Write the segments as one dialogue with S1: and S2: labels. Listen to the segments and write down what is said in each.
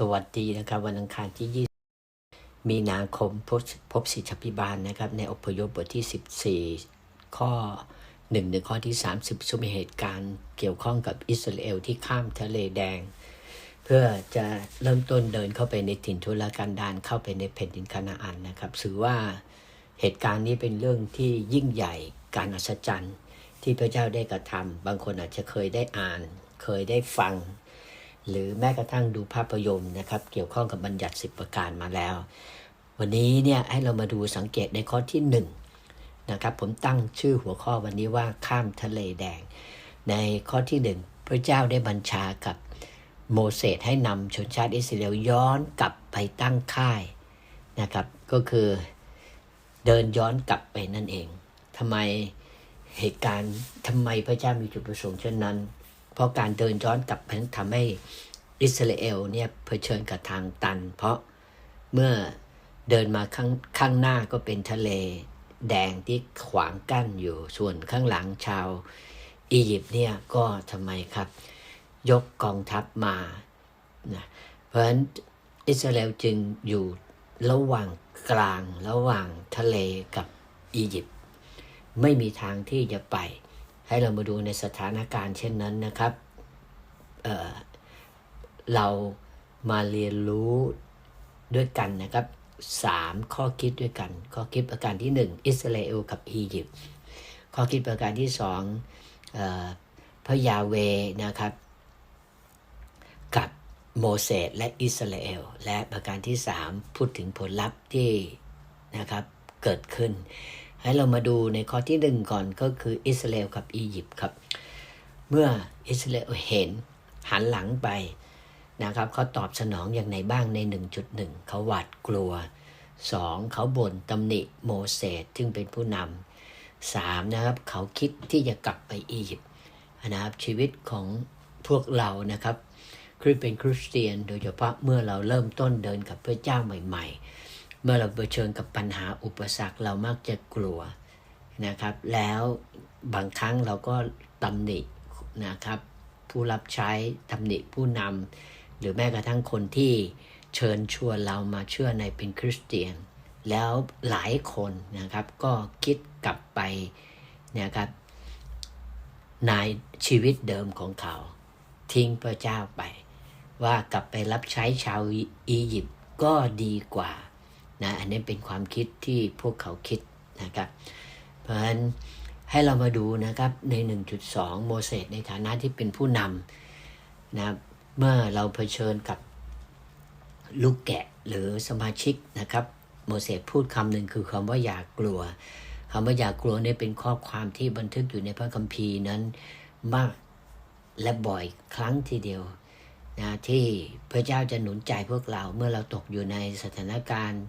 S1: สวัสดีนะครับ วันอังคารที่ 20 มีนาคมพบพบสิทธิพิบาลนะครับ ในอพยพบทที่ 14 ข้อ1ถึงข้อที่ 30ซึ่งมีเหตุการณ์เกี่ยวข้องกับอิสราเอลที่ข้ามทะเลแดง เพื่อจะเริ่มต้นเดินเข้าไปในถิ่นทุรกันดารเข้าไปในแผ่นดินคานาอันนะครับถือว่าเหตุการณ์นี้เป็นเรื่องที่ยิ่งใหญ่การอัศจรรย์ ที่พระเจ้าได้กระทำบางคนอาจจะเคยได้อ่าน เคยได้ฟัง หรือแม้กระทั่งดูภาพยนตร์นะครับ เกี่ยวข้องกับบัญญัติสิบประการมาแล้ว วันนี้เนี่ยให้เรามาดูสังเกตในข้อที่หนึ่งนะครับผมตั้งชื่อหัวข้อวันนี้ว่าข้ามทะเลแดง ในข้อที่หนึ่งพระเจ้าได้บัญชากับโมเสสให้นำชนชาติอิสราเอลย้อนกลับไปตั้งค่ายนะครับก็คือเดินย้อนกลับไปนั่นเองทำไมเหตุการณ์ทำไมพระเจ้ามีจุดประสงค์เช่นนั้น เพราะการเดินย้อนกลับนั้นทำให้อิสราเอลเนี่ยเผชิญกับทางตัน เพราะเมื่อเดินมาข้างข้างหน้าก็เป็นทะเลแดงที่ขวางกั้นอยู่ส่วนข้างหลังชาวอียิปต์เนี่ยก็ทำไมครับ ยกกองทัพมานะเพราะฉะนั้นอิสราเอลจึงอยู่ระหว่างกลางระหว่างทะเลกับอียิปต์ไม่มีทางที่จะไป ให้เรามาดูในสถานการณ์เช่นนั้นนะครับเเรามาเรียนรู้ด้วยกันนะครับสามข้อคิดด้วยกัน ข้อคิดประการที่หนึ่งอิสราเอลกับอียิปต์ข้อคิดประการที่สองพระยาเวนะครับ กับโมเสสและอิสราเอลและประการที่สามพูดถึงผลลัพธ์ที่นะครับเกิดขึ้น ให้เรามาดูในข้อที่หนึ่งก่อนก็คืออิสราเอลกับอียิปต์ครับ เมื่ออิสราเอลเห็นหันหลังไปนะครับเขาตอบสนองอย่างไรบ้างใน 1.1 เขาหวาดกลัว 2. เขาบ่นตำหนิโมเสสซึ่งเป็นผู้นำสามนะครับเขาคิดที่จะกลับไปอียิปต์นะครับชีวิตของพวกเรานะครับคือเป็นคริสเตียนโดยเฉพาะเมื่อเราเริ่มต้นเดินกับพระเจ้าใหม่ ๆ เมื่อเราเผชิญกับปัญหาอุปสรรคเรามักจะกลัวนะครับ แล้วบางครั้งเราก็ตำหนินะครับ ผู้รับใช้ตำหนิผู้นำหรือแม้กระทั่งคนที่เชิญชวนเรามาเชื่อในเป็นคริสเตียน แล้วหลายคนนะครับก็คิดกลับไปนะครับในชีวิตเดิมของเขา ทิ้งพระเจ้าไป ว่ากลับไปรับใช้ชาวอียิปต์ก็ดีกว่า นะอันนี้เป็นความคิดที่พวกเขาคิดนะครับ เพราะฉะนั้นให้เรามาดูนะครับใน 1.2 โมเสสในฐานะที่เป็นผู้นำนะเมื่อเราเผชิญกับลูกแกะหรือสมาชิกนะครับ โมเสสพูดคำหนึ่งคือคำว่าอย่ากกลัวคำว่าอย่ากกลัวเนี่ยเป็นข้อความที่บันทึกอยู่ในพระคัมภีร์นั้นมากและบ่อยครั้งทีเดียว นะที่พระเจ้าจะหนุนใจพวกเราเมื่อเราตกอยู่ในสถานการณ์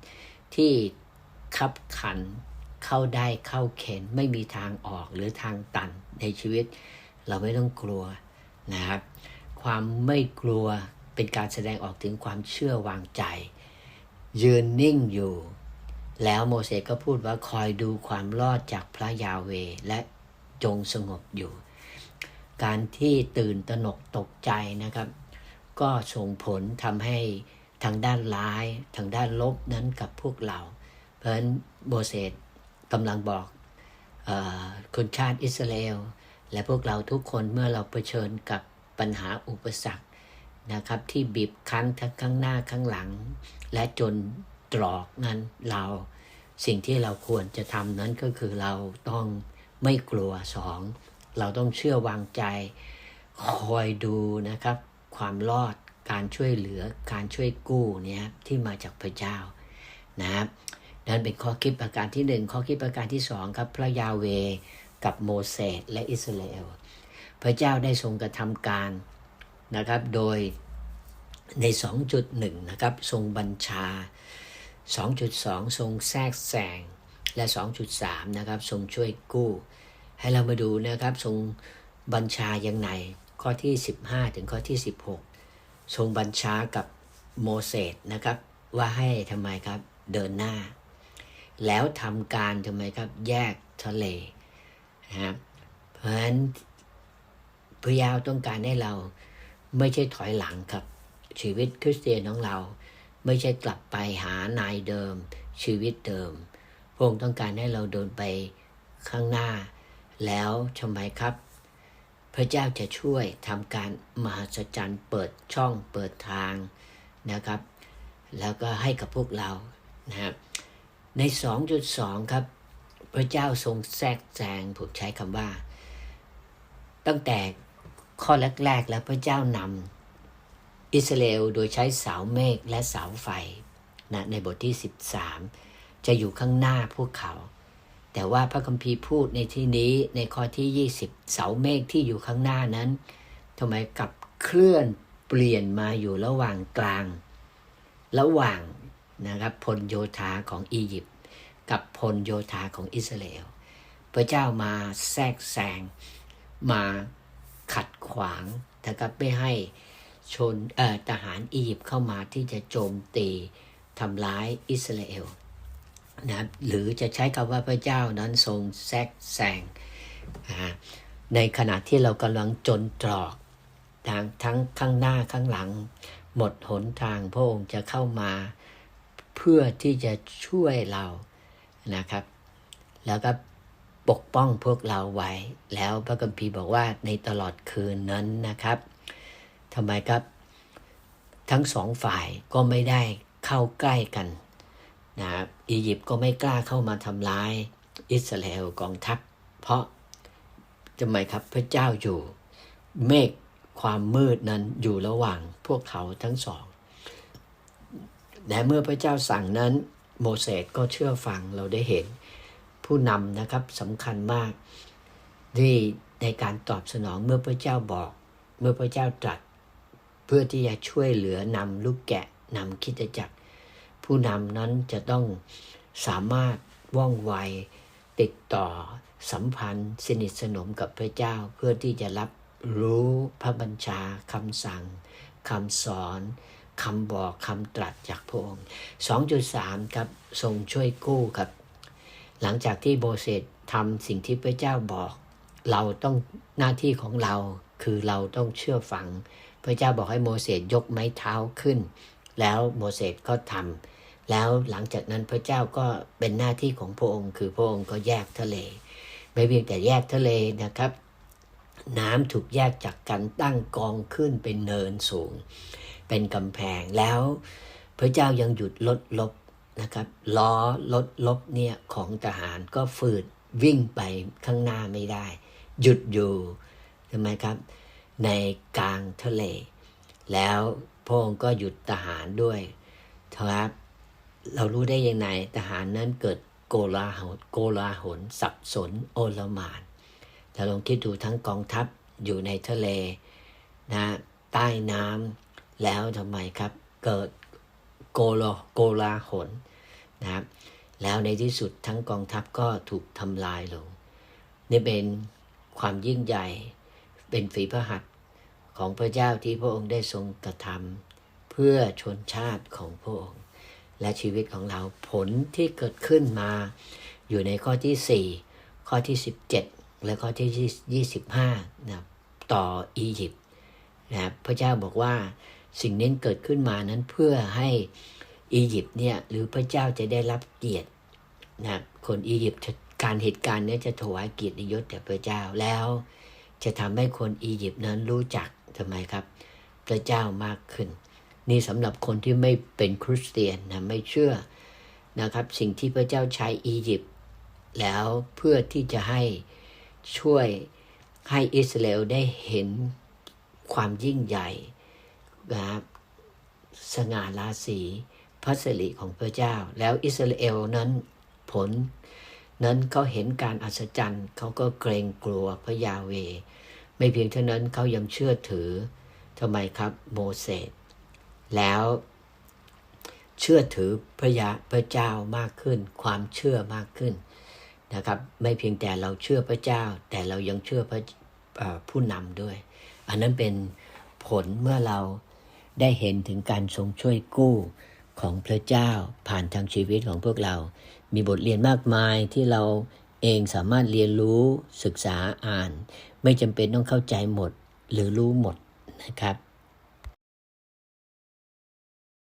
S1: ที่ขับขันเข้าได้เข้าเข็นไม่มีทางออกหรือทางตันในชีวิต เราไม่ต้องกลัวนะครับ ความไม่กลัวเป็นการแสดงออกถึงความเชื่อวางใจ ยืนนิ่งอยู่ แล้วโมเสสก็พูดว่าคอยดูความรอดจากพระยาเวและจงสงบอยู่ การที่ตื่นตระหนกตกใจนะครับ ก็ส่งผลทำให้ทางด้านร้ายทางด้านลบนั้นกับพวกเรา เพราะฉะนั้นโมเสสกำลังบอกอคนชาติอิสราเอลและพวกเราทุกคนเมื่อเราเผชิญกับปัญหาอุปสรรคนะครับที่บีบคั้นทั้งข้างหน้าข้างหลัง และจนตรอกนั้นเราสิ่งที่เราควรจะทำนั้นก็คือเราต้องไม่กลัวสองเราต้องเชื่อวางใจ คอยดูนะครับ ความรอด การช่วยเหลือ การช่วยกู้เนี่ยที่มาจากพระเจ้านะครับนั่นเป็นข้อคิดประการที่หนึ่งข้อคิดประการที่สองครับพระยาเวกับโมเสสและอิสราเอลพระเจ้าได้ทรงกระทำการนะครับ โดยใน 2.1 นะครับ ทรงบัญชา 2.2 ทรงแทรกแซงและ 2.3 นะครับ ทรงช่วยกู้ ให้เรามาดูนะครับ ทรงบัญชาอย่างไร ข้อที่ 15 ถึงข้อที่ 16 ทรงบัญชากับโมเสสนะครับ ว่าให้ทำไมครับเดินหน้า แล้วทำการทำไมครับแยกทะเลนะครับเพราะฉะนั้นพระยาต้องการให้เราไม่ใช่ถอยหลังครับ ชีวิตคริสเตียนของเรา ไม่ใช่กลับไปหานายเดิม ชีวิตเดิมพระองค์ต้องการให้เราเดินไปข้างหน้า แล้วทำไมครับ พระเจ้าจะช่วยทำการมหัศจรรย์เปิดช่องเปิดทางนะครับ แล้วก็ให้กับพวกเรานะครับใน 2.2 ครับ พระเจ้าทรงแทรกแซงผมใช้คำว่า ตั้งแต่ข้อแรก ๆ แล้วพระเจ้านำอิสราเอลโดยใช้เสาเมฆและเสาไฟนะในบทที่ 13 จะอยู่ข้างหน้าพวกเขา แต่ว่าพระคัมภีร์พูดในที่นี้ในข้อที่ 20 เสาเมฆที่อยู่ข้างหน้านั้นทำไมกับเคลื่อนเปลี่ยนมาอยู่ระหว่างกลาง ระหว่างนะครับพลโยธาของอียิปต์กับพลโยธาของอิสราเอลพระเจ้ามาแทรกแซงมาขัดขวางนะครับไม่ให้ชนเอ่อทหารอียิปต์เข้ามาที่จะโจมตีทำร้ายอิสราเอล นะหรือจะใช้คำว่าพระเจ้านั้นทรงแทรกแซงนะในขณะที่เรากำลังจนตรอกทางทั้งข้างหน้าข้างหลัง หมดหนทางพระองค์จะเข้ามา เพื่อที่จะช่วยเรานะครับ แล้วก็ปกป้องพวกเราไว้ แล้วพระคัมภีบอกว่าในตลอดคืนนั้นนะครับทำไมครับ ทั้งสองฝ่ายก็ไม่ได้เข้าใกล้กัน นะครับอียิปต์ก็ไม่กล้าเข้ามาทำร้ายอิสราเอลกองทัพ เพราะทำไมครับพระเจ้าอยู่ เมฆความมืดนั้นอยู่ระหว่างพวกเขาทั้งสองและเมื่อพระเจ้าสั่งนั้นโมเสสก็เชื่อฟังเราได้เห็นผู้นำนะครับสำคัญมากที่ในการตอบสนองเมื่อพระเจ้าบอก เมื่อพระเจ้าตรัส เพื่อที่จะช่วยเหลือนำลูกแกะนำคิดจักร ผู้นำนั้นจะต้องสามารถว่องไวติดต่อสัมพันธ์ สนิทสนมกับพระเจ้าเพื่อที่จะรับรู้พระบัญชาคำสั่งคำสอนคำบอกคำตรัสจากพระองค์ 2.3 ครับทรงช่วยกู้ครับ หลังจากที่โบเสสทำสิ่งที่พระเจ้าบอก เราต้องหน้าที่ของเราคือเราต้องเชื่อฟัง พระเจ้าบอกให้โมเสสยกไม้เท้าขึ้น แล้วโมเสสก็ทำ แล้วหลังจากนั้นพระเจ้าก็เป็นหน้าที่ของพระองค์ คือพระองค์ก็แยกทะเล ไม่เพียงแต่แยกทะเลนะครับ น้ำถูกแยกจากกันตั้งกองขึ้นเป็นเนินสูง เป็นกำแพงแล้ว พระเจ้ายังหยุดลดลบนะครับล้อลดลบเนี่ยของทหารก็ฝืดวิ่งไปข้างหน้าไม่ได้ หยุดอยู่ใช่ไหมครับ ในกลางทะเล แล้วพระองค์ก็หยุดทหารด้วยครับ เรารู้ได้ยังไงทหารนั้นเกิดโกลาหลโกลาหลสับสนโอลมานถ้าลองคิดดูทั้งกองทัพอยู่ในทะเลนะใต้น้ำแล้วทำไมครับ เกิดโกโลโกลาหลนะครับแล้วในที่สุดทั้งกองทัพก็ถูกทำลายลง นี่เป็นความยิ่งใหญ่ เป็นฝีพระหัตถ์ของพระเจ้าที่พระองค์ได้ทรงกระทำเพื่อชนชาติของพระองค์ และชีวิตของเราผลที่เกิดขึ้นมา อยู่ในข้อที่ 4 ข้อที่ 17 และข้อที่ 25นะต่ออียิปต์นะครับพระเจ้าบอกว่าสิ่งนี้เกิดขึ้นมานั้นเพื่อให้อียิปต์เนี่ยหรือพระเจ้าจะได้รับเกียรตินะคนอียิปต์การเหตุการณ์นี้จะถวายเกียรติยศแด่พระเจ้าแล้ว จะทำให้คนอียิปต์นั้นรู้จักทำไมครับ พระเจ้ามากขึ้น นี่สำหรับคนที่ไม่เป็นคริสเตียนนะไม่เชื่อนะครับ สิ่งที่พระเจ้าใช้อียิปต์แล้วเพื่อที่จะให้ช่วยให้อิสราเอลได้เห็นความยิ่งใหญ่นะครับสง่าราศีพระสิริของพระเจ้า แล้วอิสราเอลนั้นผล นั้นเขาเห็นการอัศจรรย์เขาก็เกรงกลัวพระยาเว ไม่เพียงเท่านั้นเขายังเชื่อถือทำไมครับโมเสส แล้วเชื่อถือพระยาพระเจ้ามากขึ้น ความเชื่อมากขึ้นนะครับ ไม่เพียงแต่เราเชื่อพระเจ้า แต่เรายังเชื่อพระผู้นำด้วย อันนั้นเป็นผลเมื่อเราได้เห็นถึงการทรงช่วยกู้ของพระเจ้าผ่านทางชีวิตของพวกเรา มีบทเรียนมากมายที่เราเองสามารถเรียนรู้ศึกษาอ่าน ไม่จำเป็นต้องเข้าใจหมดหรือรู้หมดนะครับ